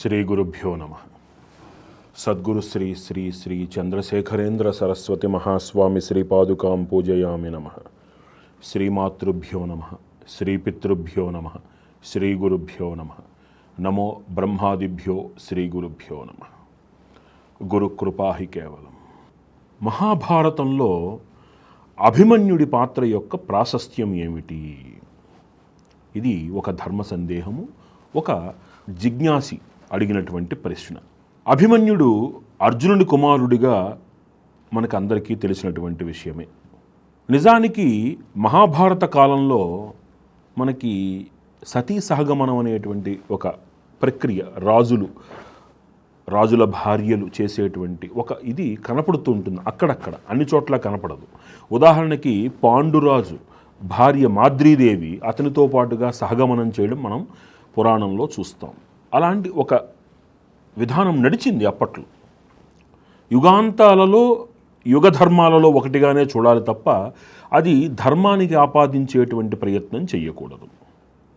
శ్రీ గురుభ్యో నమ. సద్గురు శ్రీ శ్రీ శ్రీ చంద్రశేఖరేంద్ర సరస్వతి మహాస్వామి శ్రీపాదుకాం పూజయామి నమ. శ్రీమాతృభ్యో నమ శ్రీపితృభ్యో నమ శ్రీ గురుభ్యో నమ. నమో బ్రహ్మాదిభ్యో శ్రీ గురుభ్యో నమ గురుకృపాహి కేవలం. మహాభారతంలో అభిమన్యుడి పాత్ర యొక్క ప్రాశస్త్యం ఏమిటి? ఇది ఒక ధర్మ సందేహము ఒక జిజ్ఞాసి. అడిగినటువంటి ప్రశ్న. అభిమన్యుడు అర్జునుడి కుమారుడిగా మనకు అందరికీ తెలిసినటువంటి విషయమే. నిజానికి మహాభారత కాలంలో మనకి సతీ సహగమనం అనేటువంటి ఒక ప్రక్రియ రాజులు రాజుల భార్యలు చేసేటువంటి ఒక ఇది కనపడుతూ ఉంటుంది అక్కడక్కడ అన్ని చోట్ల కనపడదు. ఉదాహరణకి పాండురాజు భార్య మాద్రీదేవి అతనితో పాటుగా సహగమనం చేయడం మనం పురాణంలో చూస్తాం. అలాంటి ఒక విధానం నడిచింది అప్పట్లో. యుగాంతాలలో యుగ ధర్మాలలో ఒకటిగానే చూడాలి తప్ప అది ధర్మానికి ఆపాదించేటువంటి ప్రయత్నం చేయకూడదు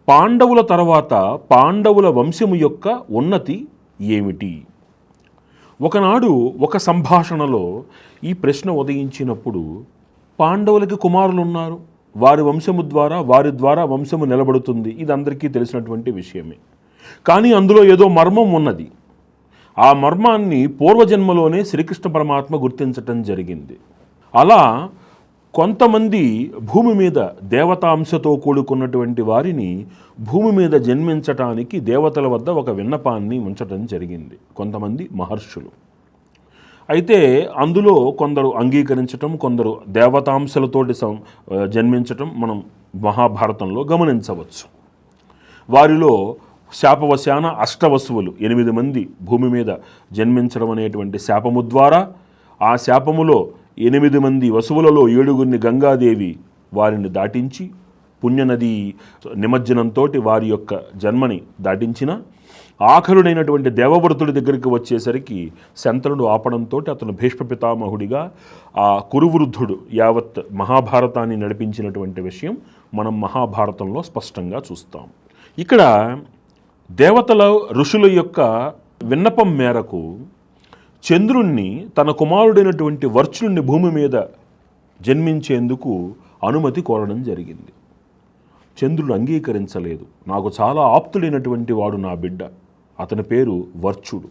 పాండవుల తర్వాత పాండవుల వంశము యొక్క ఉన్నతి ఏమిటి? ఒకనాడు ఒక సంభాషణలో ఈ ప్రశ్న ఉదయించినప్పుడు పాండవులకి కుమారులు ఉన్నారు వారి వంశము ద్వారా వారి ద్వారా వంశము నిలబడుతుంది. ఇది అందరికీ తెలిసినటువంటి విషయమే. కానీ అందులో ఏదో మర్మం ఉన్నది. ఆ మర్మాన్ని పూర్వజన్మలోనే శ్రీకృష్ణ పరమాత్మ గుర్తించటం జరిగింది. అలా కొంతమంది భూమి మీద దేవతాంశతో కూడుకున్నటువంటి వారిని భూమి మీద జన్మించటానికి దేవతల వద్ద ఒక విన్నపాన్ని ఉంచటం జరిగింది. కొంతమంది మహర్షులు. అయితే అందులో కొందరు అంగీకరించటం కొందరు దేవతాంశలతోటి జన్మించటం మనం మహాభారతంలో గమనించవచ్చు. వారిలో శాపవశాన అష్టవసువులు ఎనిమిది మంది భూమి మీద జన్మించడం అనేటువంటి శాపము ద్వారా ఆ శాపములో ఎనిమిది మంది వసువులలో ఏడుగురిని గంగాదేవి వారిని దాటించి పుణ్యనది నిమజ్జనంతో వారి యొక్క జన్మని దాటించిన ఆఖరుడైనటువంటి దేవవ్రతుడి దగ్గరికి వచ్చేసరికి శంతనుడు ఆపడంతో అతను భీష్మ పితామహుడిగా ఆ కురువృద్ధుడు యావత్ మహాభారతాన్ని నడిపించినటువంటి విషయం మనం మహాభారతంలో స్పష్టంగా చూస్తాం. ఇక్కడ దేవతల ఋషుల యొక్క విన్నపం మేరకు చంద్రుణ్ణి తన కుమారుడైనటువంటి వర్చుణ్ణి భూమి మీద జన్మించేందుకు అనుమతి కోరడం జరిగింది. చంద్రుడు అంగీకరించలేదు. నాకు చాలా ఆప్తుడైనటువంటి వాడు నా బిడ్డ. అతని పేరు వర్చుడు.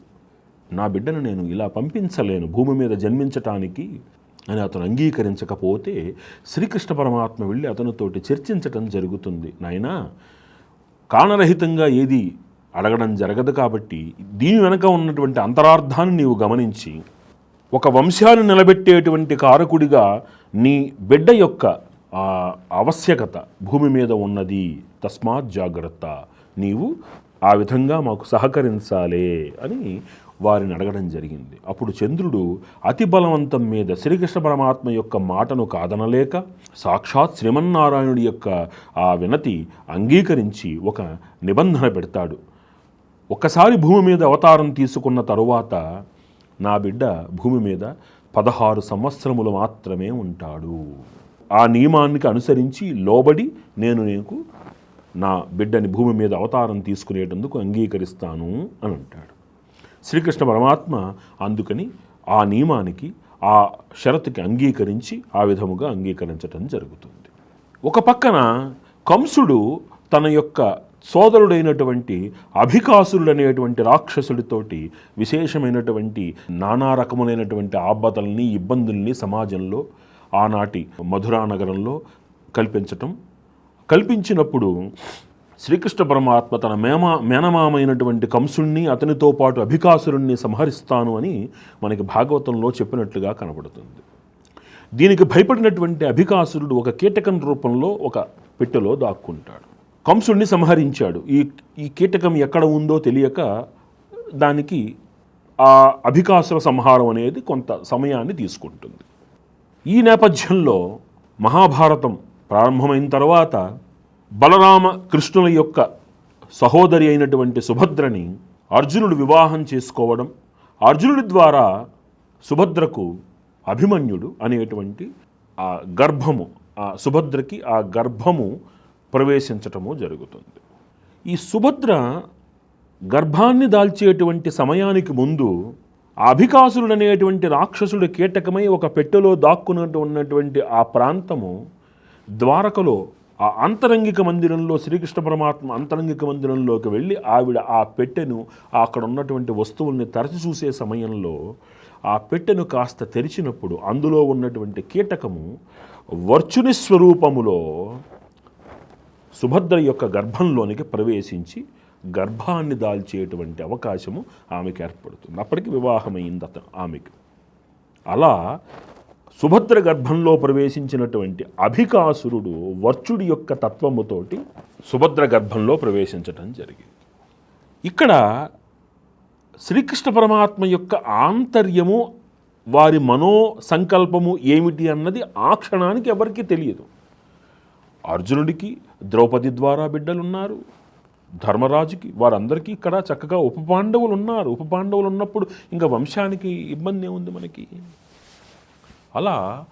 నా బిడ్డను నేను ఇలా పంపించలేను. భూమి మీద జన్మించటానికి అని అతను అంగీకరించకపోతే శ్రీకృష్ణ పరమాత్మ వెళ్ళి అతనితోటి చర్చించటం జరుగుతుంది. నాయనా కారణరహితంగా ఏది అడగడం జరగదు కాబట్టి దీని వెనక ఉన్నటువంటి అంతరార్థాన్ని నీవు గమనించి ఒక వంశాన్ని నిలబెట్టేటువంటి కారకుడిగా నీ బిడ్డ యొక్క ఆవశ్యకత భూమి మీద ఉన్నది. తస్మాత్ జాగ్రత్త. నీవు ఆ విధంగా మాకు సహకరించాలే అని వారిని అడగడం జరిగింది. అప్పుడు చంద్రుడు అతి బలవంతం మీద శ్రీకృష్ణ పరమాత్మ యొక్క మాటను కాదనలేక సాక్షాత్ శ్రీమన్నారాయణుడి యొక్క ఆ వినతి అంగీకరించి ఒక నిబంధన పెడతాడు. ఒక్కసారి భూమి మీద అవతారం తీసుకున్న తరువాత నా బిడ్డ భూమి మీద పదహారు సంవత్సరములు మాత్రమే ఉంటాడు. ఆ నియమానికి అనుసరించి లోబడి నేను నీకు నా బిడ్డని భూమి మీద అవతారం తీసుకునేటందుకు అంగీకరిస్తాను అని అంటాడు. శ్రీకృష్ణ పరమాత్మ అందుకని ఆ నియమానికి ఆ షరతుకి అంగీకరించి ఆ విధముగా అంగీకరించటం జరుగుతుంది. ఒక పక్కన కంసుడు తన యొక్క సోదరుడైనటువంటి అభికాసురుడు అనేటువంటి రాక్షసుడితోటి విశేషమైనటువంటి నానా రకములైనటువంటి ఆబతల్ని ఇబ్బందుల్ని సమాజంలో ఆనాటి మధురా నగరంలో కల్పించటం. కల్పించినప్పుడు శ్రీకృష్ణ పరమాత్మ తన మేమా మేనమామైనటువంటి కంసుణ్ణి అతనితో పాటు అభికాసురుణ్ణి సంహరిస్తాను అని మనకి భాగవతంలో చెప్పినట్లుగా కనబడుతుంది. దీనికి భయపడినటువంటి అభికాసురుడు ఒక కీటకం రూపంలో ఒక పెట్టెలో దాక్కుంటాడు. కంసుణ్ణి సంహరించాడు. ఈ ఈ కీటకం ఎక్కడ ఉందో తెలియక దానికి ఆ అభికాసుల సంహారం అనేది కొంత సమయాన్ని తీసుకుంటుంది. ఈ నేపథ్యంలో మహాభారతం ప్రారంభమైన తర్వాత బలరామ కృష్ణుల యొక్క సహోదరి అయినటువంటి సుభద్రని అర్జునుడు వివాహం చేసుకోవడం అర్జునుడి ద్వారా సుభద్రకు అభిమన్యుడు అనేటువంటి ఆ గర్భము ఆ సుభద్రకి ఆ గర్భము ప్రవేశించటము జరుగుతుంది. ఈ సుభద్ర గర్భాన్ని దాల్చేటువంటి సమయానికి ముందు అభికాసురుడు అనేటువంటి రాక్షసుడు కీటకమై ఒక పెట్టెలో దాక్కున్నట్టు ఉన్నటువంటి ఆ ప్రాంతము ద్వారకలో ఆ అంతరంగిక మందిరంలో శ్రీకృష్ణ పరమాత్మ అంతరంగిక మందిరంలోకి వెళ్ళి ఆవిడ ఆ పెట్టెను అక్కడ ఉన్నటువంటి వస్తువుల్ని తరచి చూసే సమయంలో ఆ పెట్టెను కాస్త తెరిచినప్పుడు అందులో ఉన్నటువంటి కీటకము వర్చుని స్వరూపములో సుభద్ర యొక్క గర్భంలోనికి ప్రవేశించి గర్భాన్ని దాల్చేటువంటి అవకాశము ఆమెకి ఏర్పడుతుంది. అప్పటికి వివాహమైంది అతను ఆమెకి. అలా సుభద్ర గర్భంలో ప్రవేశించినటువంటి అభికాసురుడు వర్చుడి యొక్క తత్వముతోటి సుభద్ర గర్భంలో ప్రవేశించటం జరిగింది. ఇక్కడ శ్రీకృష్ణ పరమాత్మ యొక్క ఆంతర్యము వారి మనో సంకల్పము ఏమిటి అన్నది ఆ క్షణానికి ఎవరికీ తెలియదు. అర్జునుడికి ద్రౌపది ద్వారా బిడ్డలున్నారు. ధర్మరాజుకి వారందరికీ ఇక్కడ చక్కగా ఉప పాండవులు ఉన్నారు ఉప పాండవులు ఉన్నప్పుడు ఇంకా వంశానికి ఇబ్బంది ఏముంది మనకి? అలా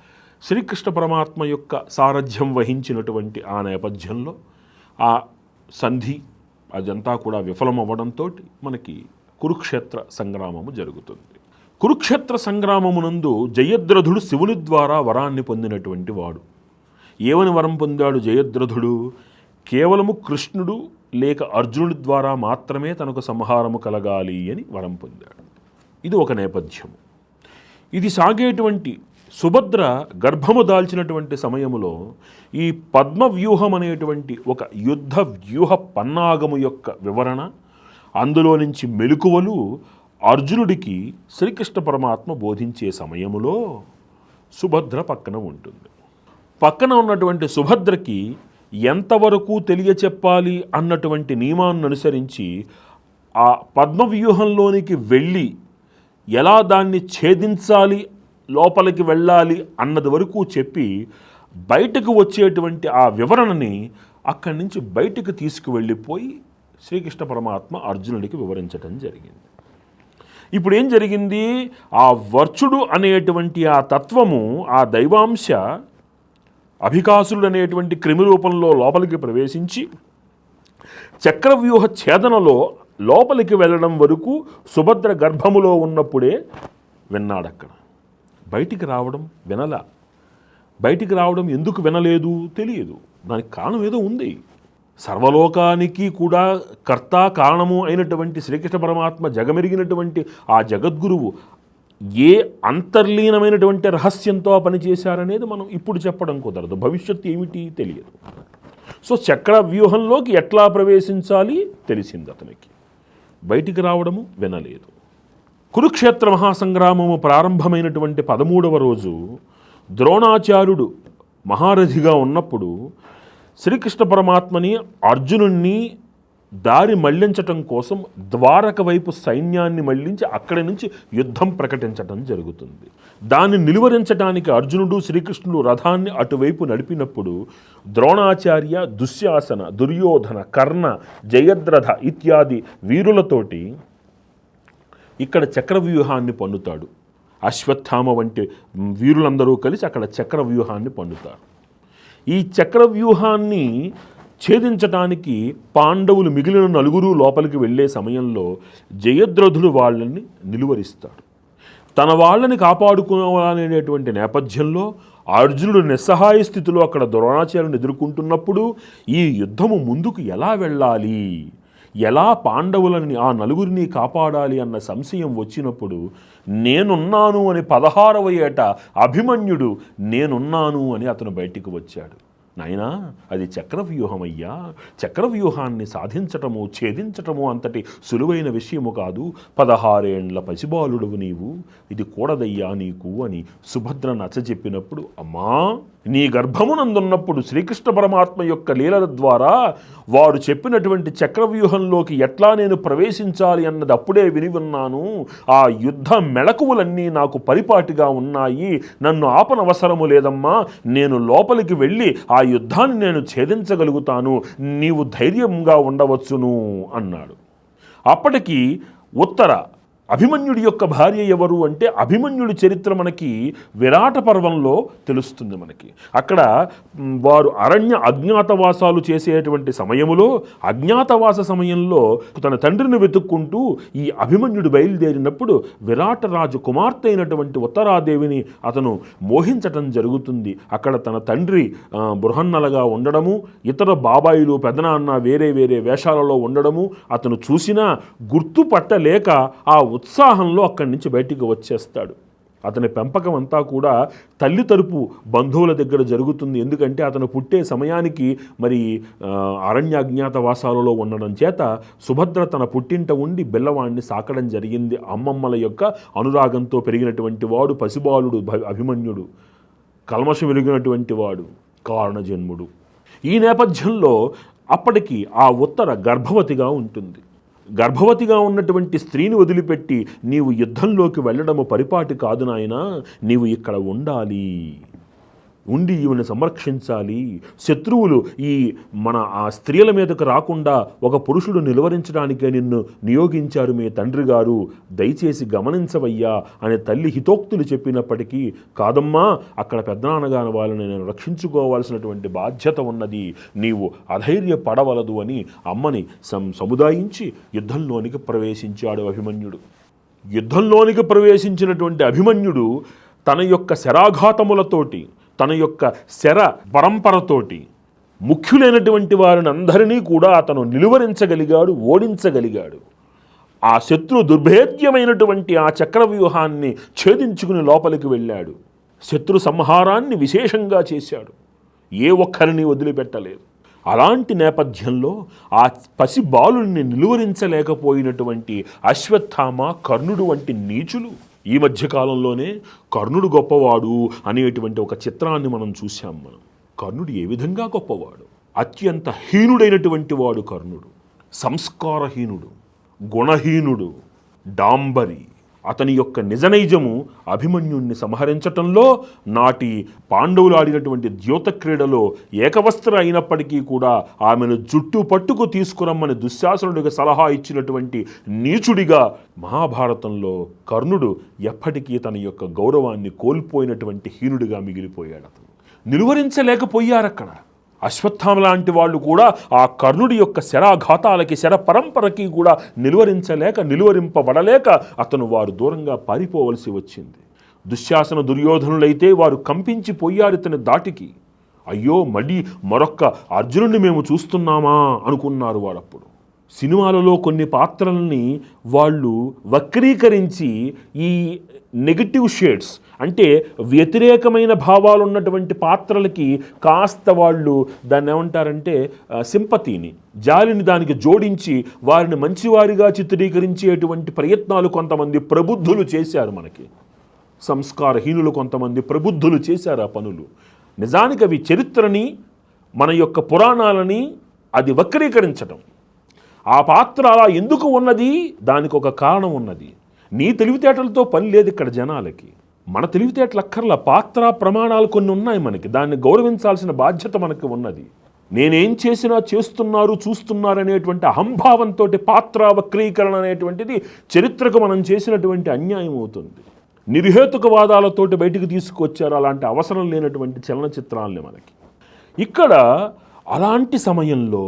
శ్రీకృష్ణ పరమాత్మ యొక్క సారథ్యం వహించినటువంటి ఆ నేపథ్యంలో ఆ సంధి అదంతా కూడా విఫలమవ్వడంతో మనకి కురుక్షేత్ర సంగ్రామము జరుగుతుంది. కురుక్షేత్ర సంగ్రామమునందు జయద్రథుడు శివుని ద్వారా వరాన్ని పొందినటువంటి వాడు. ఏమని వరం పొందాడు జయద్రథుడు? కేవలము కృష్ణుడు లేక అర్జునుడి ద్వారా మాత్రమే తనకు సంహారము కలగాలి అని వరం పొందాడు. ఇది ఒక నేపథ్యము. ఇది సాగేటువంటి సుభద్ర గర్భము దాల్చినటువంటి సమయములో ఈ పద్మవ్యూహం అనేటువంటి ఒక యుద్ధ వ్యూహ పన్నాగము యొక్క వివరణ అందులో నుంచి మెలకువలు అర్జునుడికి శ్రీకృష్ణ పరమాత్మ బోధించే సమయములో సుభద్ర పక్కన ఉంటుంది. పక్కన ఉన్నటువంటి సుభద్రకి ఎంతవరకు తెలియచెప్పాలి అన్నటువంటి నియమాన్ని అనుసరించి ఆ పద్మవ్యూహంలోనికి వెళ్ళి ఎలా దాన్ని ఛేదించాలి లోపలికి వెళ్ళాలి అన్నది వరకు చెప్పి బయటకు వచ్చేటువంటి ఆ వివరణని అక్కడి నుంచి బయటకు తీసుకువెళ్ళిపోయి శ్రీకృష్ణ పరమాత్మ అర్జునుడికి వివరించటం జరిగింది. ఇప్పుడు ఏం జరిగింది? ఆ వర్చుడు అనేటువంటి ఆ తత్వము ఆ దైవాంశ అభికాసుడు అనేటువంటి క్రిమి రూపంలో లోపలికి ప్రవేశించి చక్రవ్యూహ ఛేదనలో లోపలికి వెళ్ళడం వరకు సుభద్ర గర్భములో ఉన్నప్పుడే విన్నాడక్కడ. బయటికి రావడం వినల. బయటికి రావడం ఎందుకు వినలేదు తెలియదు. దానికి కారణం ఏదో ఉంది. సర్వలోకానికి కూడా కర్త కారణము అయినటువంటి శ్రీకృష్ణ పరమాత్మ జగమెరిగినటువంటి ఆ జగద్గురువు ఏ అంతర్లీనమైనటువంటి రహస్యంతో పనిచేశారనేది మనం ఇప్పుడు చెప్పడం కుదరదు. భవిష్యత్తు ఏమిటి తెలియదు. సో చక్ర వ్యూహంలోకి ఎట్లా ప్రవేశించాలి తెలిసింది అతనికి. బయటికి రావడము వినలేదు. కురుక్షేత్ర మహాసంగ్రామము ప్రారంభమైనటువంటి పదమూడవ రోజు ద్రోణాచార్యుడు మహారథిగా ఉన్నప్పుడు శ్రీకృష్ణ పరమాత్మని అర్జునుణ్ణి దారి మళ్ళించటం కోసం ద్వారక వైపు సైన్యాన్ని మళ్ళించి అక్కడి నుంచి యుద్ధం ప్రకటించటం జరుగుతుంది. దాన్ని నిలువరించడానికి అర్జునుడు శ్రీకృష్ణుడు రథాన్ని అటువైపు నడిపినప్పుడు ద్రోణాచార్య దుశ్యాసన దుర్యోధన కర్ణ జయద్రథ ఇత్యాది వీరులతోటి ఇక్కడ చక్రవ్యూహాన్ని పన్నుతాడు. అశ్వత్థామ వంటి వీరులందరూ కలిసి అక్కడ చక్రవ్యూహాన్ని పన్నుతారు. ఈ చక్రవ్యూహాన్ని ఛేదించటానికి పాండవులు మిగిలిన నలుగురు లోపలికి వెళ్ళే సమయంలో జయద్రథుడు వాళ్ళని నిలువరిస్తాడు. తన వాళ్ళని కాపాడుకోవాలనేటువంటి నేపథ్యంలో అర్జునుడు నిస్సహాయ స్థితిలో అక్కడ ద్రోణాచార్యుని ఎదుర్కొంటున్నప్పుడు ఈ యుద్ధము ముందుకు ఎలా వెళ్ళాలి? ఎలా పాండవులని ఆ నలుగురిని కాపాడాలి అన్న సంశయం వచ్చినప్పుడు నేనున్నాను అని పదహారవ ఏట అభిమన్యుడు నేనున్నాను అని అతను బయటికి వచ్చాడు. నాయనా అది చక్రవ్యూహమయ్యా. చక్రవ్యూహాన్ని సాధించటము ఛేదించటము అంతటి సులువైన విషయము కాదు. పదహారేండ్ల పసిబాలుడువు నీవు. ఇది కూడదయ్యా నీకు అని సుభద్ర నచ్చజెప్పినప్పుడు అమ్మా నీ గర్భమునందున్నప్పుడు శ్రీకృష్ణ పరమాత్మ యొక్క లీలల ద్వారా వారు చెప్పినటువంటి చక్రవ్యూహంలోకి ఎట్లా నేను ప్రవేశించాలి అన్నది అప్పుడే విని ఉన్నాను. ఆ యుద్ధ మెళకువలన్నీ నాకు పరిపాటిగా ఉన్నాయి. నన్ను ఆపనవసరము లేదమ్మా. నేను లోపలికి వెళ్ళి ఆ యుద్ధాన్ని నేను ఛేదించగలుగుతాను నీవు ధైర్యంగా ఉండవచ్చును అన్నాడు. అప్పటికి ఉత్తర అభిమన్యుడి యొక్క భార్య ఎవరు అంటే అభిమన్యుడి చరిత్ర మనకి విరాట పర్వంలో తెలుస్తుంది మనకి. అక్కడ వారు అరణ్య అజ్ఞాతవాసాలు చేసేటువంటి సమయములో అజ్ఞాతవాస సమయంలో తన తండ్రిని వెతుక్కుంటూ ఈ అభిమన్యుడు బయలుదేరినప్పుడు విరాట రాజు కుమార్తె అయినటువంటి ఉత్తరాదేవిని అతను మోహించటం జరుగుతుంది. అక్కడ తన తండ్రి బృహన్నలగా ఉండడము ఇతర బాబాయిలు పెదనాన్న వేరే వేరే వేషాలలో ఉండడము అతను చూసినా గుర్తుపట్టలేక ఆ ఉత్సాహంలో అక్కడి నుంచి బయటికి వచ్చేస్తాడు. అతని పెంపకం అంతా కూడా తల్లి తరపు బంధువుల దగ్గర జరుగుతుంది. ఎందుకంటే అతను పుట్టే సమయానికి మరి ఆ, అరణ్య అజ్ఞాతవాసాలలో ఉండడం చేత సుభద్ర తన పుట్టింట ఉండి బిల్లవాణ్ణి సాకడం జరిగింది. అమ్మమ్మల యొక్క అనురాగంతో పెరిగినటువంటి వాడు పసిబాలుడు భ- అభిమన్యుడు కల్మషం వెలిగినటువంటి వాడు కారణజన్ముడు. ఈ నేపథ్యంలో అప్పటికి ఆ ఉత్తర గర్భవతిగా ఉంటుంది. గర్భవతిగా ఉన్నటువంటి స్త్రీని వదిలిపెట్టి నీవు యుద్ధంలోకి వెళ్ళడము పరిపాటి కాదు నాయనా నీవు ఇక్కడ ఉండాలి. ఉండి ఈమెను సంరక్షించాలి. శత్రువులు ఈ మన ఆ స్త్రీల మీదకు రాకుండా ఒక పురుషుడు నిలువరించడానికే నిన్ను నియోగించారు మీ తండ్రి గారు. దయచేసి గమనించవయ్యా అనే తల్లి హితోక్తులు చెప్పినప్పటికీ కాదమ్మా అక్కడ పెద్దనాన్నగారి వాళ్ళని నేను రక్షించుకోవాల్సినటువంటి బాధ్యత ఉన్నది. నీవు అధైర్య పడవలదు అని అమ్మని సం సముదాయించి యుద్ధంలోనికి ప్రవేశించాడు అభిమన్యుడు. యుద్ధంలోనికి ప్రవేశించినటువంటి అభిమన్యుడు తన యొక్క శరాఘాతములతోటి తన యొక్క శర పరంపరతోటి ముఖ్యులైనటువంటి వారిని అందరినీ కూడా అతను నిలువరించగలిగాడు ఓడించగలిగాడు. ఆ శత్రు దుర్భేద్యమైనటువంటి ఆ చక్రవ్యూహాన్ని ఛేదించుకుని లోపలికి వెళ్ళాడు. శత్రు సంహారాన్ని విశేషంగా చేశాడు. ఏ ఒక్కరిని వదిలిపెట్టలేదు. అలాంటి నేపథ్యంలో ఆ పసి బాలుణ్ణి నిలువరించలేకపోయినటువంటి అశ్వత్థామ కర్ణుడు వంటి నీచులు ఈ మధ్య కాలంలోనే కర్ణుడు గొప్పవాడు అనేటువంటి ఒక చిత్రాన్ని మనం చూసాం మనం. కర్ణుడు ఏ విధంగా గొప్పవాడు? అత్యంత హీనుడైనటువంటి వాడు కర్ణుడు. సంస్కారహీనుడు. గుణహీనుడు. డాంబరి. అతని యొక్క నిజనైజము అభిమన్యుణ్ణి సంహరించటంలో నాటి పాండవులు ఆడినటువంటి ద్యోత క్రీడలో ఏకవస్త్ర అయినప్పటికీ కూడా ఆమెను జుట్టు పట్టుకు తీసుకురమ్మని దుశ్శాసనుడికి సలహా ఇచ్చినటువంటి నీచుడిగా మహాభారతంలో కర్ణుడు ఎప్పటికీ తన యొక్క గౌరవాన్ని కోల్పోయినటువంటి హీనుడిగా మిగిలిపోయాడు అతను. నిలువరించలేకపోయారక్కడ. అశ్వత్థామ లాంటి వాళ్ళు కూడా ఆ కర్ణుడి యొక్క శరాఘాతాలకి శర పరంపరకి కూడా నిలువరించలేక నిలువరింపబడలేక అతను వారు దూరంగా పారిపోవలసి వచ్చింది. దుశ్శాసన దుర్యోధనులైతే వారు కంపించిపోయారు ఇతని దాటికి అయ్యో మళ్ళీ మరొక్క అర్జునుడిని మేము చూస్తున్నామా అనుకున్నారు వారప్పుడు. సినిమాలలో కొన్ని పాత్రల్ని వాళ్ళు వక్రీకరించి ఈ నెగటివ్ షేడ్స్ అంటే వ్యతిరేకమైన భావాలు ఉన్నటువంటి పాత్రలకి కాస్త వాళ్ళు దాన్ని ఏమంటారంటే సింపతీని సింపతిని జాలిని దానికి జోడించి వారిని మంచివారిగా చిత్రీకరించేటువంటి ప్రయత్నాలు కొంతమంది ప్రబుద్ధులు చేశారు మనకి. సంస్కారహీనులు కొంతమంది ప్రబుద్ధులు చేశారు ఆ పనులు. నిజానికి అవి చరిత్రని మన యొక్క పురాణాలని అది వక్రీకరించటం. ఆ పాత్ర అలా ఎందుకు ఉన్నది? దానికి ఒక కారణం ఉన్నది. నీ తెలివితేటలతో పని లేదు ఇక్కడ జనాలకి. మన తెలివితేటలు అక్కర్లా. పాత్ర ప్రమాణాలు కొన్ని ఉన్నాయి మనకి. దాన్ని గౌరవించాల్సిన బాధ్యత మనకి ఉన్నది. నేనేం చేసినా చేస్తున్నారు చూస్తున్నారు అనేటువంటి అహంభావంతో పాత్ర వక్రీకరణ అనేటువంటిది చరిత్రకు మనం చేసినటువంటి అన్యాయం అవుతుంది. నిర్హేతుకవాదాలతోటి బయటికి తీసుకొచ్చారు అలాంటి అవసరం లేనటువంటి చలనచిత్రాలని మనకి. ఇక్కడ అలాంటి సమయంలో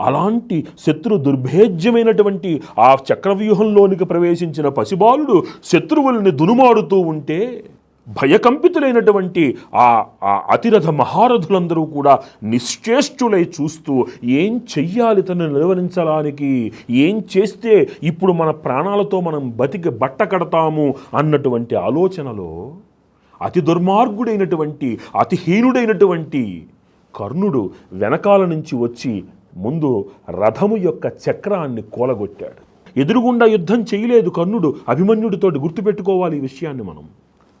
అలాంటి శత్రు దుర్భేద్యమైనటువంటి ఆ చక్రవ్యూహంలోనికి ప్రవేశించిన పసిబాలుడు శత్రువుల్ని దునుమాడుతూ ఉంటే భయకంపితులైనటువంటి ఆ ఆ అతిరథ మహారథులందరూ కూడా నిశ్చేష్టులై చూస్తూ ఏం చెయ్యాలి తను నిర్వహించడానికి? ఏం చేస్తే ఇప్పుడు మన ప్రాణాలతో మనం బతికి బట్ట కడతాము? అన్నటువంటి ఆలోచనలో అతి దుర్మార్గుడైనటువంటి అతిహీనుడైనటువంటి కర్ణుడు వెనకాల నుంచి వచ్చి ముందు రథము యొక్క చక్రాన్ని కూలగొట్టాడు. ఎదురుగుండా యుద్ధం చేయలేదు కర్ణుడు. అభిమన్యుడితోటి గుర్తుపెట్టుకోవాలి ఈ విషయాన్ని మనం.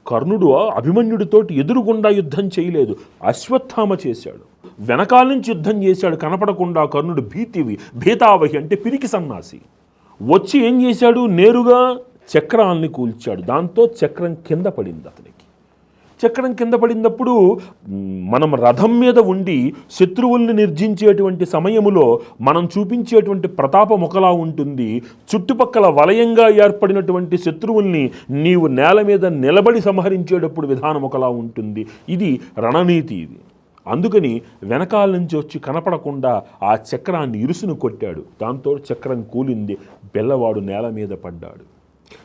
కర్ణుడు అభిమన్యుడితోటి ఎదురుగుండా యుద్ధం చేయలేదు. అశ్వత్థామ చేశాడు. వెనకాల నుంచి యుద్ధం చేశాడు. కనపడకుండా కర్ణుడు భీతివి భీతావహి అంటే పిరికి సన్నాసి. వచ్చి ఏం చేశాడు? నేరుగా చక్రాన్ని కూల్చాడు. దాంతో చక్రం కింద పడింది అతనికి. చక్రం కింద పడినప్పుడు మనం రథం మీద ఉండి శత్రువుల్ని నిర్జించేటువంటి సమయములో మనం చూపించేటువంటి ప్రతాపం ఒకలా ఉంటుంది. చుట్టుపక్కల వలయంగా ఏర్పడినటువంటి శత్రువుల్ని నీవు నేల మీద నిలబడి సంహరించేటప్పుడు విధానం ఒకలా ఉంటుంది. ఇది రణనీతి ఇది. అందుకని వెనకాల నుంచి వచ్చి కనపడకుండా ఆ చక్రాన్ని ఇరుసును కొట్టాడు. దాంతో చక్రం కూలింది. పిల్లవాడు నేల మీద పడ్డాడు.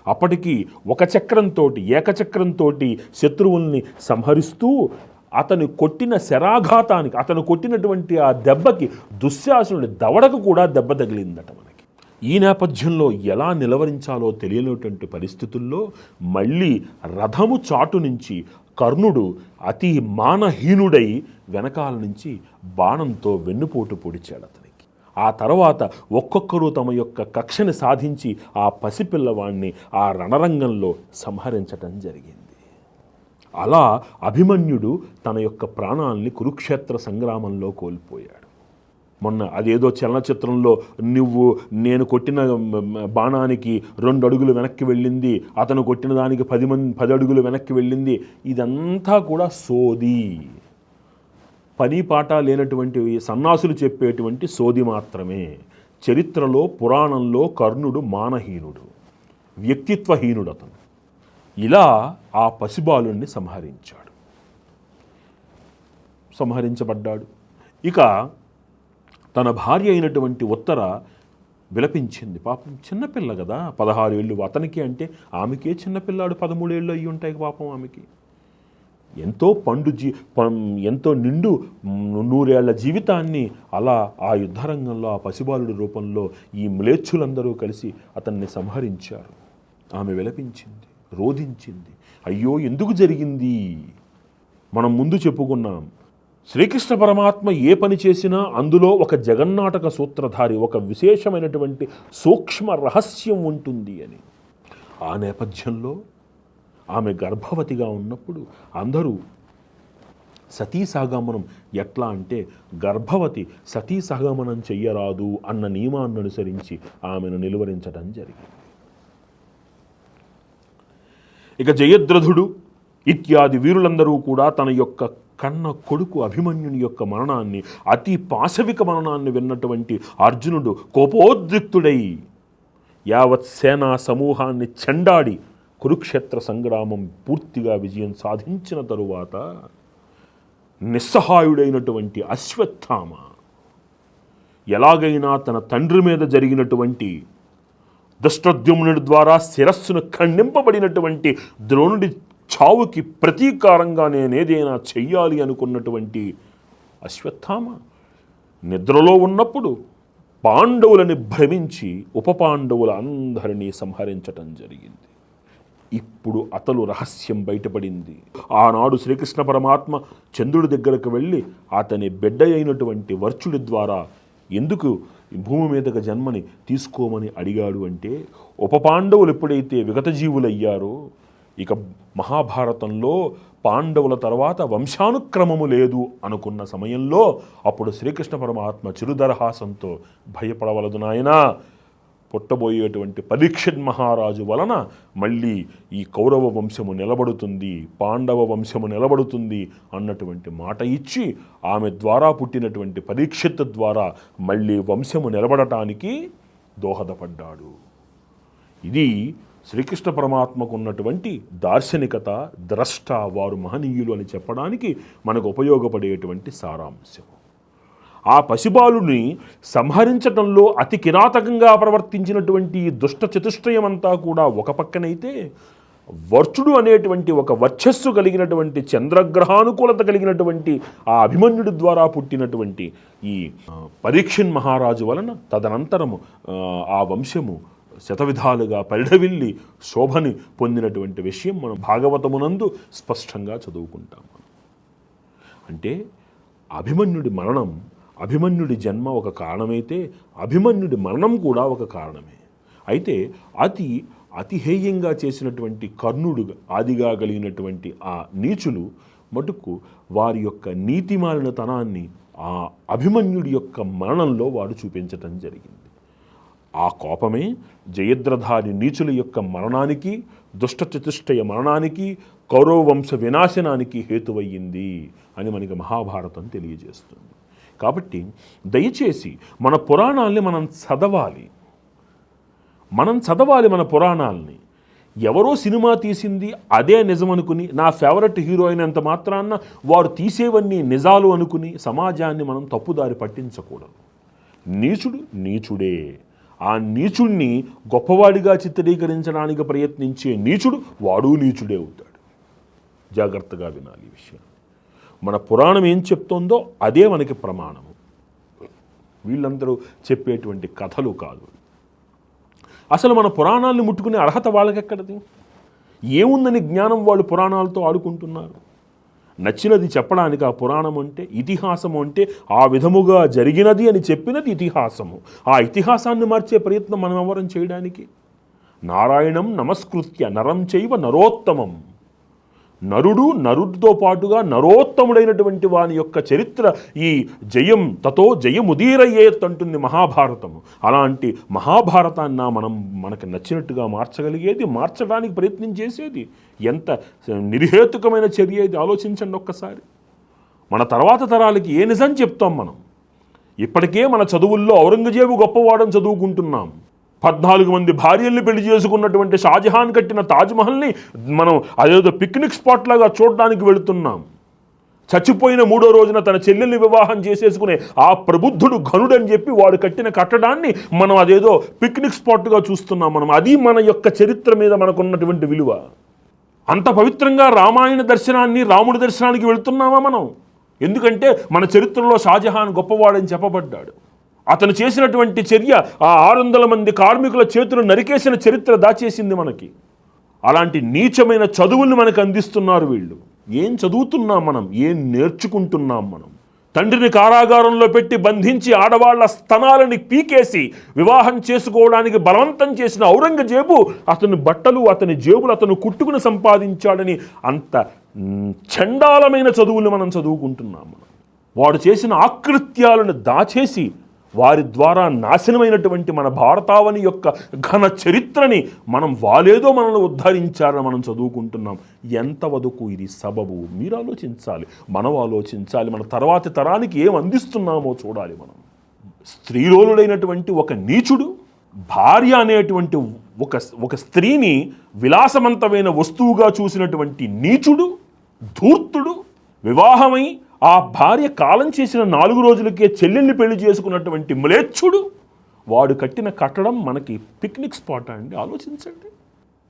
అప్పటికి ఒక చక్రంతో ఏకచక్రంతో శత్రువుల్ని సంహరిస్తూ అతను కొట్టిన శరాఘాతానికి అతను కొట్టినటువంటి ఆ దెబ్బకి దుశ్శాసనుడి దవడకు కూడా దెబ్బ తగిలిందట మనకి. ఈ నేపథ్యంలో ఎలా నిలవరించాలో తెలియనటువంటి పరిస్థితుల్లో మళ్ళీ రథము చాటు నుంచి కర్ణుడు అతి మానహీనుడై వెనకాల నుంచి బాణంతో వెన్నుపోటు పొడిచాడు అతను ఆ తర్వాత ఒక్కొక్కరు తమ యొక్క కక్షని సాధించి ఆ పసిపిల్లవాణ్ణి ఆ రణరంగంలో సంహరించటం జరిగింది. అలా అభిమన్యుడు తన యొక్క ప్రాణాల్ని కురుక్షేత్ర సంగ్రామంలో కోల్పోయాడు. మొన్న అదేదో చలనచిత్రంలో నువ్వు నేను కొట్టిన బాణానికి రెండు అడుగులు వెనక్కి వెళ్ళింది అతను కొట్టిన దానికి పది మంది పది అడుగులు వెనక్కి వెళ్ళింది ఇదంతా కూడా సోది. పని పాట లేనటువంటి సన్నాసులు చెప్పేటువంటి సోది మాత్రమే. చరిత్రలో పురాణంలో కర్ణుడు మానహీనుడు వ్యక్తిత్వహీనుడు అతను ఇలా ఆ పసిబాలుణ్ణి సంహరించాడు. సంహరించబడ్డాడు. ఇక తన భార్య అయినటువంటి ఉత్తర విలపించింది. పాపం చిన్నపిల్ల కదా పదహారు ఏళ్ళు అతనికి అంటే ఆమెకే చిన్నపిల్లాడు పదమూడేళ్ళు అయ్యి ఉంటాయి పాపం ఆమెకి. ఎంతో పండు జీ పం- ఎంతో నిండు నూరేళ్ళ జీవితాన్ని అలా ఆ యుద్ధరంగంలో ఆ పసిబాలుడి రూపంలో ఈ మ్లేచ్చులందరూ కలిసి అతన్ని సంహరించారు. ఆమె విలపించింది రోధించింది. అయ్యో ఎందుకు జరిగింది? మనం ముందు చెప్పుకున్నాం. శ్రీకృష్ణ పరమాత్మ ఏ పని చేసినా అందులో ఒక జగన్నాటక సూత్రధారి ఒక విశేషమైనటువంటి సూక్ష్మ రహస్యం ఉంటుంది అని. ఆ నేపథ్యంలో ఆమె గర్భవతిగా ఉన్నప్పుడు అందరూ సతీసాగమనం ఎట్లా అంటే గర్భవతి సతీసాగమనం చెయ్యరాదు అన్న నియమాన్ని అనుసరించి ఆమెను నిలువరించడం జరిగింది. ఇక జయద్రథుడు ఇత్యాది వీరులందరూ కూడా తన యొక్క కన్న కొడుకు అభిమన్యుని యొక్క మరణాన్ని అతి పాశవిక మరణాన్ని విన్నటువంటి అర్జునుడు కోపోద్రిక్తుడై యావత్ సేనా సమూహాన్ని చెండాడి కురుక్షేత్ర సంగ్రామం పూర్తిగా విజయం సాధించిన తరువాత నిస్సహాయుడైనటువంటి అశ్వత్థామ ఎలాగైనా తన తండ్రి మీద జరిగినటువంటి దుష్టద్యుమ్నుడి ద్వారా శిరస్సును ఖండింపబడినటువంటి ద్రోణుడి చావుకి ప్రతీకారంగా నేనేదైనా చెయ్యాలి అనుకున్నటువంటి అశ్వత్థామ నిద్రలో ఉన్నప్పుడు పాండవులని భ్రమించి ఉప పాండవుల అందరినీ సంహరించటం జరిగింది. ఇప్పుడు అతలు రహస్యం బయటపడింది. ఆనాడు శ్రీకృష్ణ పరమాత్మ చంద్రుడి దగ్గరకు వెళ్ళి అతని బిడ్డ అయినటువంటి వర్చుడి ద్వారా ఎందుకు ఈ భూమి మీదకు జన్మని తీసుకోమని అడిగాడు అంటే ఉప పాండవులు ఎప్పుడైతే విగతజీవులయ్యారో ఇక మహాభారతంలో పాండవుల తర్వాత వంశానుక్రమము లేదు అనుకున్న సమయంలో అప్పుడు శ్రీకృష్ణ పరమాత్మ చిరుదరహాసంతో భయపడవలదు నాయనా. పుట్టబోయేటువంటి పరీక్షిత్ మహారాజు వలన మళ్ళీ ఈ కౌరవ వంశము నిలబడుతుంది పాండవ వంశము నిలబడుతుంది అన్నటువంటి మాట ఇచ్చి ఆమె ద్వారా పుట్టినటువంటి పరీక్షిత్ ద్వారా మళ్ళీ వంశము నిలబడటానికి దోహదపడ్డాడు. ఇది శ్రీకృష్ణ పరమాత్మకు ఉన్నటువంటి దార్శనికత ద్రష్ట వారు మహనీయులు అని చెప్పడానికి మనకు ఉపయోగపడేటువంటి సారాంశం ఆ పసిబాలుని సంహరించటంలో అతి కిరాతకంగా ప్రవర్తించినటువంటి దుష్ట చతుష్టయం అంతా కూడా ఒక పక్కనైతే వర్చుడు అనేటువంటి ఒక వర్చస్సు కలిగినటువంటి చంద్రగ్రహానుకూలత కలిగినటువంటి ఆ అభిమన్యుడి ద్వారా పుట్టినటువంటి ఈ పరీక్షన్ మహారాజు వలన తదనంతరము ఆ, వంశము శతవిధాలుగా పరిడవిల్లి శోభని పొందినటువంటి విషయం మనం భాగవతమునందు స్పష్టంగా చదువుకుంటాం. అంటే అభిమన్యుడి మరణం అభిమన్యుడి జన్మ ఒక కారణమైతే అభిమన్యుడి మరణం కూడా ఒక కారణమే. అయితే అతి అతిహేయంగా చేసినటువంటి కర్ణుడు ఆదిగా కలిగినటువంటి ఆ నీచులు మటుకు వారి యొక్క నీతిమాలినతనాన్ని ఆ అభిమన్యుడి యొక్క మరణంలో వాడు చూపించటం జరిగింది. ఆ కోపమే జయద్రధారి నీచుల యొక్క మరణానికి దుష్టచతుష్టయ మరణానికి కౌరవ వంశ వినాశనానికి హేతువయ్యింది అని మనకి మహాభారతం తెలియజేస్తుంది. కాబట్టి దయచేసి మన పురాణాల్ని మనం చదవాలి. మనం చదవాలి మన పురాణాలని. ఎవరో సినిమా తీసింది అదే నిజం అనుకుని నా ఫేవరెట్ హీరో అయినంత మాత్రాన వారు తీసేవన్నీ నిజాలు అనుకుని సమాజాన్ని మనం తప్పుదారి పట్టించకూడదు. నీచుడు నీచుడే. ఆ నీచుడిని గొప్పవాడిగా చిత్రీకరించడానికి ప్రయత్నించే నీచుడు వాడు నీచుడే అవుతాడు. జాగ్రత్తగా వినాలి ఈ విషయం మన పురాణం ఏం చెప్తుందో అదే మనకి ప్రమాణము. వీళ్ళందరూ చెప్పేటువంటి కథలు కాదు. అసలు మన పురాణాలను ముట్టుకునే అర్హత వాళ్ళకెక్కడది? ఏముందని జ్ఞానం వాళ్ళు పురాణాలతో ఆడుకుంటున్నారు? నచ్చినది చెప్పడానికి ఆ పురాణం అంటే ఇతిహాసము అంటే ఆ విధముగా జరిగినది అని చెప్పినది ఇతిహాసము. ఆ ఇతిహాసాన్ని మార్చే ప్రయత్నం మనం ఎవరం చేయడానికి? నారాయణం నమస్కృత్య నరం చైవ నరోత్తమం. నరుడు నరుడితో పాటుగా నరోత్తముడైనటువంటి వాని యొక్క చరిత్ర ఈ జయం తతో జయముదీరయ్యేత్ అంటుంది మహాభారతము. అలాంటి మహాభారతాన్న మనం మనకు నచ్చినట్టుగా మార్చగలిగేది మార్చడానికి ప్రయత్నం చేసేది. ఎంత నిర్హేతుకమైన చర్య ఇది? ఆలోచించండి ఒక్కసారి. మన తర్వాత తరాలకి ఏ నిజం చెప్తాం మనం? ఇప్పటికే మన చదువుల్లో ఔరంగజేబు గొప్పవాడని చదువుకుంటున్నాం. పద్నాలుగు మంది భార్యల్ని పెళ్ళి చేసుకున్నటువంటి షాజహాన్ కట్టిన తాజ్మహల్ని మనం అదేదో పిక్నిక్ స్పాట్ లాగా చూడడానికి వెళుతున్నాం. చచ్చిపోయిన మూడో రోజున తన చెల్లెల్ని వివాహం చేసేసుకునే ఆ ప్రబుద్ధుడు ఘనుడని చెప్పి వాడు కట్టిన కట్టడాన్ని మనం అదేదో పిక్నిక్ స్పాట్గా చూస్తున్నాం మనం. అది మన యొక్క చరిత్ర మీద మనకున్నటువంటి విలువ. అంత పవిత్రంగా రామాయణ దర్శనాన్ని రాముడి దర్శనానికి వెళుతున్నామా మనం? ఎందుకంటే మన చరిత్రలో షాజహాన్ గొప్పవాడని చెప్పబడ్డాడు. అతను చేసినటువంటి చర్య ఆ ఆరు వందల మంది కార్మికుల చేతులు నరికేసిన చరిత్ర దాచేసింది మనకి. అలాంటి నీచమైన చదువుల్ని మనకు అందిస్తున్నారు వీళ్ళు. ఏం చదువుతున్నాం మనం? ఏం నేర్చుకుంటున్నాం మనం? తండ్రిని కారాగారంలో పెట్టి బంధించి ఆడవాళ్ళ స్తనాలని పీకేసి వివాహం చేసుకోవడానికి బలవంతం చేసిన ఔరంగజేబు అతని బట్టలు అతని జేబులు అతను కుట్టుకుని సంపాదించాడని అంత చండాలమైన చదువులు మనం చదువుకుంటున్నాం మనం. వాడు చేసిన ఆకృత్యాలను దాచేసి వారి ద్వారా నాశనమైనటువంటి మన భారతావని యొక్క ఘన చరిత్రని మనం వాలేదో మనల్ని ఉద్ధరించారని మనం చదువుకుంటున్నాం. ఎంత వదుకు ఇది సబబు? మీరు ఆలోచించాలి. మనం ఆలోచించాలి. మన తర్వాతి తరానికి ఏం అందిస్తున్నామో చూడాలి మనం. స్త్రీలోలుడైనటువంటి ఒక నీచుడు భార్య అనేటువంటి ఒక ఒక స్త్రీని విలాసవంతమైన వస్తువుగా చూసినటువంటి నీచుడు ధూర్తుడు వివాహమై ఆ భార్య కాలం చేసిన నాలుగు రోజులకే చెల్లెల్ని పెళ్ళి చేసుకున్నటువంటి మ్లేచ్ఛుడు వాడు కట్టిన కట్టడం మనకి పిక్నిక్ స్పాట్ అండి ఆలోచించండి.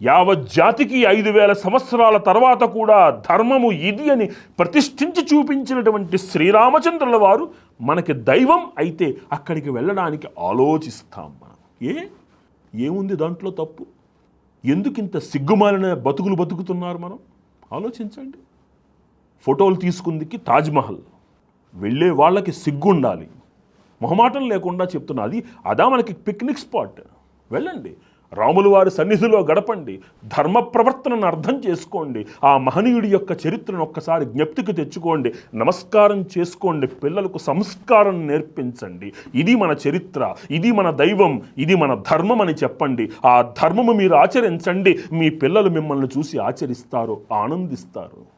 యావత్ జాతికి ఐదు వేల సంవత్సరాల తర్వాత కూడా ధర్మము ఇది అని ప్రతిష్ఠించి చూపించినటువంటి శ్రీరామచంద్రుల వారు మనకి దైవం అయితే అక్కడికి వెళ్ళడానికి ఆలోచిస్తాం మనం. ఏ? ఏముంది దాంట్లో తప్పు? ఎందుకు ఇంత సిగ్గుమాలిన బతుకులు బతుకుతున్నారు మనం? ఆలోచించండి. ఫోటోలు తీసుకుందికి తాజ్మహల్ వెళ్ళే వాళ్ళకి సిగ్గుండాలి. మొహమాటం లేకుండా చెప్తున్నా అది అదా మనకి పిక్నిక్ స్పాట్. వెళ్ళండి. రాముల వారి సన్నిధిలో గడపండి. ధర్మ ప్రవర్తనను అర్థం చేసుకోండి. ఆ మహనీయుడి యొక్క చరిత్రను ఒక్కసారి జ్ఞప్తికి తెచ్చుకోండి. నమస్కారం చేసుకోండి. పిల్లలకు సంస్కారం నేర్పించండి. ఇది మన చరిత్ర. ఇది మన దైవం. ఇది మన ధర్మం అని చెప్పండి. ఆ ధర్మము మీరు ఆచరించండి. మీ పిల్లలు మిమ్మల్ని చూసి ఆచరిస్తారు ఆనందిస్తారు.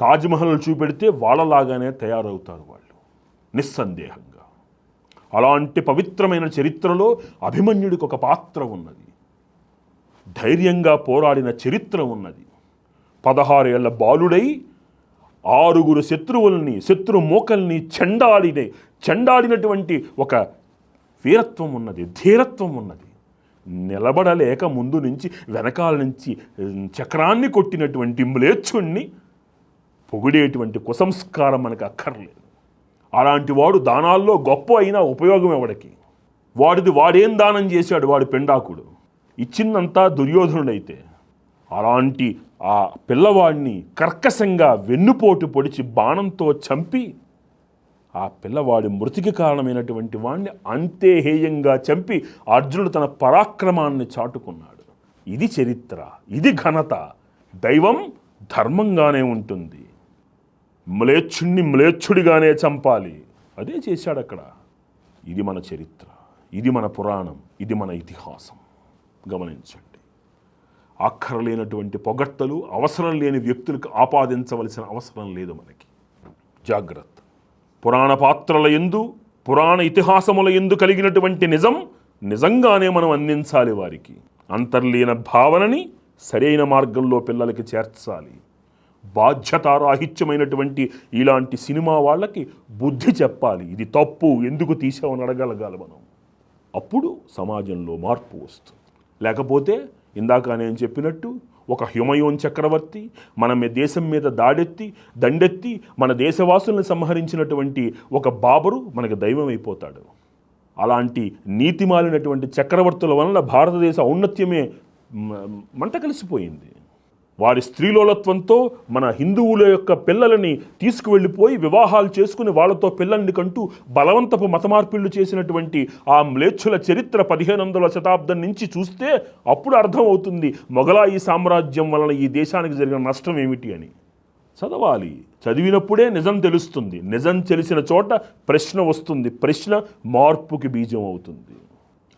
తాజ్మహల్ చూపెడితే వాళ్ళలాగానే తయారవుతారు వాళ్ళు. నిస్సందేహంగా. అలాంటి పవిత్రమైన చరిత్రలో అభిమన్యుడికి ఒక పాత్ర ఉన్నది. ధైర్యంగా పోరాడిన చరిత్ర ఉన్నది. పదహారేళ్ళ బాలుడై ఆరుగురు శత్రువుల్ని శత్రు మూకల్ని చెండాడిన చెండాడినటువంటి ఒక వీరత్వం ఉన్నది ధీరత్వం ఉన్నది. నిలబడలేక ముందు నుంచి వెనకాల నుంచి చక్రాన్ని కొట్టినటువంటి మ్లేచ్చుణ్ణి పొగిడేటువంటి కుసంస్కారం మనకు అక్కర్లేదు. అలాంటి వాడు దానాల్లో గొప్ప అయినా ఉపయోగం ఎవడికి? వాడిది వాడేం దానం చేశాడు? వాడు పెండాకుడు. ఇచ్చిందంతా దుర్యోధనుడైతే అలాంటి ఆ పిల్లవాడిని కర్కశంగా వెన్నుపోటు పొడిచి బాణంతో చంపి ఆ పిల్లవాడి మృతికి కారణమైనటువంటి వాణ్ణి అంతే హేయంగా చంపి అర్జునుడు తన పరాక్రమాన్ని చాటుకున్నాడు. ఇది చరిత్ర ఇది ఘనత. దైవం ధర్మంగానే ఉంటుంది. మ్లేచ్చుణ్ణి మ్లేచ్చుడిగానే చంపాలి. అదే చేశాడు అక్కడ ఇది మన చరిత్ర. ఇది మన పురాణం. ఇది మన ఇతిహాసం. గమనించండి. అక్కరలేనటువంటి పొగట్టలు అవసరం లేని వ్యక్తులకు ఆపాదించవలసిన అవసరం లేదు మనకి. జాగ్రత్త. పురాణ పాత్రల ఎందు పురాణ ఇతిహాసముల ఎందు కలిగినటువంటి నిజం నిజంగానే మనం అందించాలి వారికి. అంతర్లీన భావనని సరైన మార్గంలో పిల్లలకి చేర్చాలి. బాధ్యతారాహిత్యమైనటువంటి ఇలాంటి సినిమా వాళ్ళకి బుద్ధి చెప్పాలి. ఇది తప్పు ఎందుకు తీసామని అడగలగాలి మనం. అప్పుడు సమాజంలో మార్పు వస్తుంది. లేకపోతే ఇందాక నేను చెప్పినట్టు ఒక హ్యుమయోన్ చక్రవర్తి మన దేశం మీద దాడెత్తి దండెత్తి మన దేశవాసులను సంహరించినటువంటి ఒక బాబరు మనకు దైవం అయిపోతాడు అలాంటి నీతిమాలినటువంటి చక్రవర్తుల వలన భారతదేశ ఔన్నత్యమే మంట కలిసిపోయింది. వారి స్త్రీలోలత్వంతో మన హిందువుల యొక్క పిల్లలని తీసుకువెళ్ళిపోయి వివాహాలు చేసుకుని వాళ్ళతో పిల్లల్ని కంటూ బలవంతపు మతమార్పిళ్ళు చేసినటువంటి ఆ మ్లేచ్చుల చరిత్ర పదిహేను వందల శతాబ్దం నుంచి చూస్తే అప్పుడు అర్థమవుతుంది మొఘలాయి సామ్రాజ్యం వలన ఈ దేశానికి జరిగిన నష్టం ఏమిటి అని. చదవాలి. చదివినప్పుడే నిజం తెలుస్తుంది. నిజం తెలిసిన చోట ప్రశ్న వస్తుంది. ప్రశ్న మార్పుకి బీజం అవుతుంది.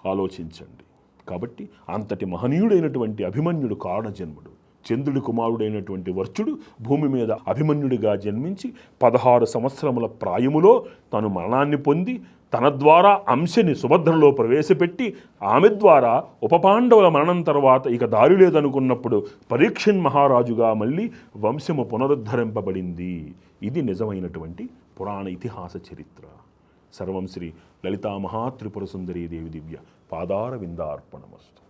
ఆలోచించండి. కాబట్టి అంతటి మహనీయుడైనటువంటి అభిమన్యుడు కారణజన్ముడు చంద్రుడి కుమారుడైనటువంటి వర్చుడు భూమి మీద అభిమన్యుడిగా జన్మించి పదహారు సంవత్సరముల ప్రాయములో తను మరణాన్ని పొంది తన ద్వారా అంశని సుభద్రలో ప్రవేశపెట్టి ఆమె ద్వారా ఉపపాండవుల మరణం తర్వాత ఇక దారి లేదనుకున్నప్పుడు పరీక్షన్ మహారాజుగా మళ్ళీ వంశము పునరుద్ధరింపబడింది. ఇది నిజమైనటువంటి పురాణ ఇతిహాస చరిత్ర. సర్వం శ్రీ లలితా మహాత్రిపుర సుందరీ దేవి దివ్య పాదార విందార్పణమస్తు.